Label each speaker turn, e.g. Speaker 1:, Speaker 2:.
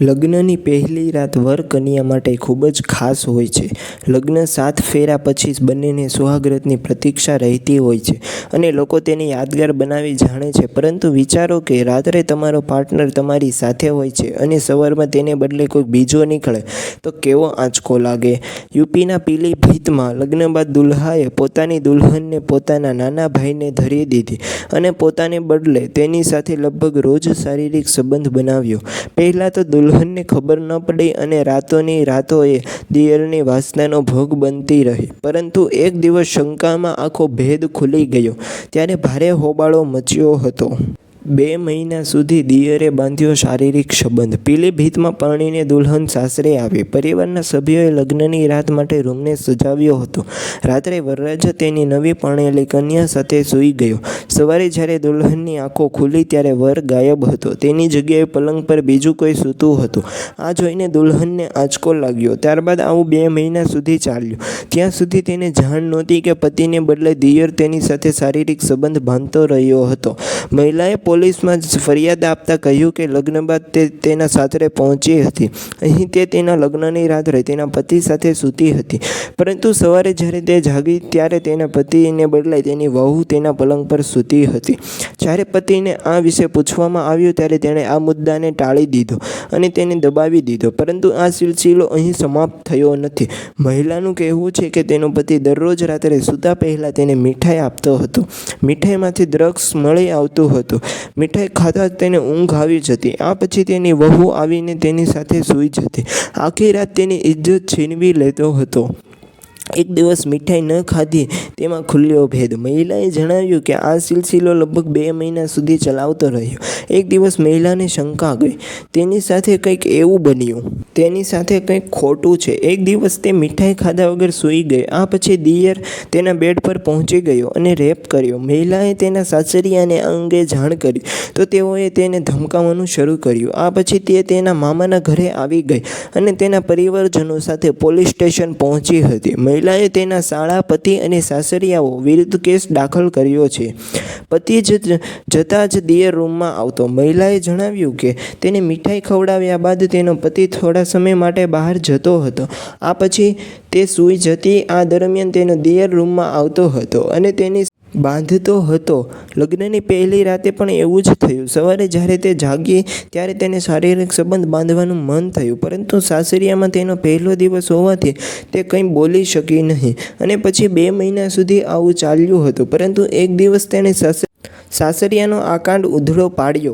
Speaker 1: લગ્નની પહેલી રાત વર કન્યા માટે ખૂબ જ ખાસ હોય છે. લગ્ન સાત ફેરા પછી બંનેને સુહાગ્રતની પ્રતીક્ષા રહેતી હોય છે અને લોકો તેને યાદગાર બનાવી જાણે છે. પરંતુ વિચારો કે રાત્રે તમારો પાર્ટનર તમારી સાથે હોય છે અને સવારમાં તેને બદલે કોઈ બીજો નીકળે, તો કેવો આંચકો લાગે? યુપીના પીલીભીતમાં લગ્ન બાદ દુલ્હાએ પોતાની દુલ્હનને પોતાના નાના ભાઈને ધરી દીધી અને પોતાને બદલે તેની સાથે લગભગ રોજ શારીરિક સંબંધ બનાવ્યો. પહેલાં તો દુલ્હનને ખબર ન પડી અને રાતોની રાતો એ દિયરની વાસનાનો ભોગ બનતી રહી. પરંતુ એક દિવસ શંકામાં આખો ભેદ ખુલી ગયો. ત્યારે ભારે હોબાળો મચ્યો હતો. બે મહિના સુધી દિયરે બાંધ્યો શારીરિક સંબંધ. પીલીભીતમાં પરણીને દુલ્હન સાસરે આવી. પરિવારના સભ્યોએ લગ્નની રાત માટે રૂમને સજાવ્યો હતો. રાત્રે વરરાજા તેની નવી પરણેલી કન્યા સાથે સૂઈ ગયો. સવારે જ્યારે દુલ્હનની આંખો ખુલી ત્યારે વર ગાયબ હતો. તેની જગ્યાએ પલંગ પર બીજું કોઈ સૂતું હતું. આ જોઈને દુલ્હનને આંચકો લાગ્યો. ત્યારબાદ આવું બે મહિના સુધી ચાલ્યું. ત્યાં સુધી તેને જાણ નહોતી કે પતિને બદલે દિયર તેની સાથે શારીરિક સંબંધ બાંધતો રહ્યો હતો. મહિલાએ પોલીસમાં જ ફરિયાદ આપતા કહ્યું કે લગ્ન બાદ તે તેના સાસરે પહોંચી હતી. અહીં તે તેના લગ્નની રાત્રે તેના પતિ સાથે સૂતી હતી. પરંતુ સવારે જ્યારે તે જાગી, ત્યારે તેના પતિને બદલે તેની વહુ તેના પલંગ પર સૂતી હતી. જ્યારે પતિને આ વિશે પૂછવામાં આવ્યું, ત્યારે તેણે આ મુદ્દાને ટાળી દીધો અને તેને દબાવી દીધો. પરંતુ આ સિલસિલો અહીં સમાપ્ત થયો નથી. મહિલાનું કહેવું છે કે તેનો પતિ દરરોજ રાત્રે સૂતા પહેલાં તેને મીઠાઈ આપતો હતો. મીઠાઈમાંથી દ્રગ્સ મળી આવતું હતું. મીઠાઈ ખાતા જ તેને ઊંઘ આવી જતી. આ પછી તેની વહુ આવીને તેની સાથે સૂઈ જતી. આખી રાત તેની ઇજ્જત છીનવી લેતો હતો. એક દિવસ મીઠાઈ ન ખાધી, તેમાં ખુલ્યો ભેદ. મહિલાએ જણાવ્યું કે આ સિલસિલો લગભગ બે મહિના સુધી ચલાવતો રહ્યો. એક દિવસ મહિલાને શંકા ગઈ. તેની સાથે કંઈક એવું બન્યું. તેની સાથે કંઈક ખોટું છે. એક દિવસ તે મીઠાઈ ખાધા વગર સૂઈ ગઈ. આ પછી દિયર તેના બેડ પર પહોંચી ગયો અને રેપ કર્યો. મહિલાએ તેના સાસરિયાને અંગે જાણ કરી, તો તેઓએ તેને ધમકાવવાનું શરૂ કર્યું. આ પછી તે તેના મામાના ઘરે આવી ગઈ અને તેના પરિવારજનો સાથે પોલીસ સ્ટેશન પહોંચી હતી. મહિલાએ તેના શાળા પતિ અને સાસરિયાઓ વિરુદ્ધ કેસ દાખલ કર્યો છે. પતિ જ જતાં જ દિયર રૂમમાં આવતો. મહિલાએ જણાવ્યું કે તેને મીઠાઈ ખવડાવ્યા બાદ તેનો પતિ થોડા સમય માટે બહાર જતો હતો. આ પછી તે સૂઈ જતી આ દરમિયાન તેનો દિયર રૂમમાં આવતો હતો અને તેની બાંધતો હતો. લગ્નની પહેલી રાતે પણ એવું જ થયું. સવારે જ્યારે તે જાગી, ત્યારે તેને શારીરિક સંબંધ બાંધવાનું મન થયું. પરંતુ સાસરિયામાં તેનો પહેલો દિવસ હોવાથી તે કંઈ બોલી શકી નહીં. અને પછી બે મહિના સુધી આવું ચાલ્યું હતું. પરંતુ એક દિવસ તેણે સાસ સાસરિયાનો આકાંડ ઉધળો પાડ્યો.